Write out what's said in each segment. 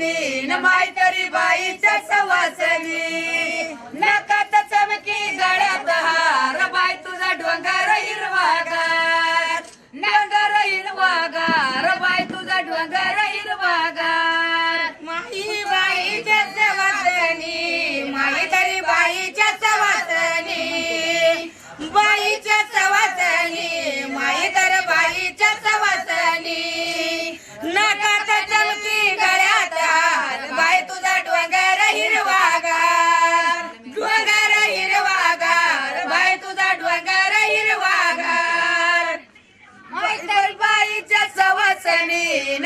वासनी न मायतरी बाईच्या सवासनी. नकात चमकी गळ्यात हार बाय तुझा डोंगर हिरवागार. नगर हिरवागार बाय तुझा डोंगर हिरवागार. माही बाईच्या सवासनी मायतरी बाईच्या सवासनी. बाईच्या सवासनी मायतर बाईच्या सवा सवासनी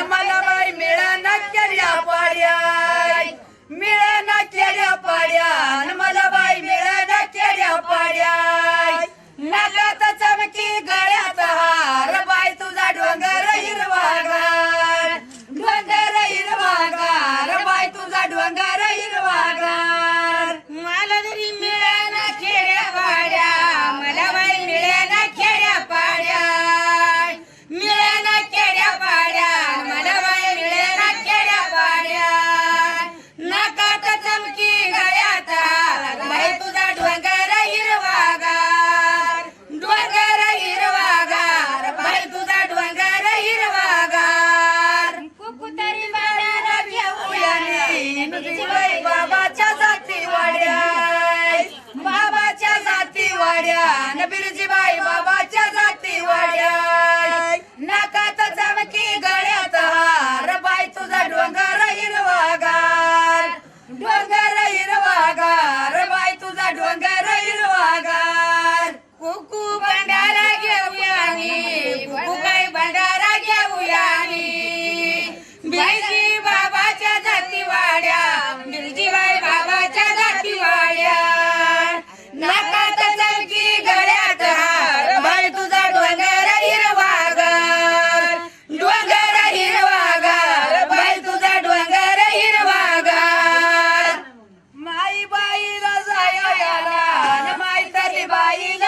கையில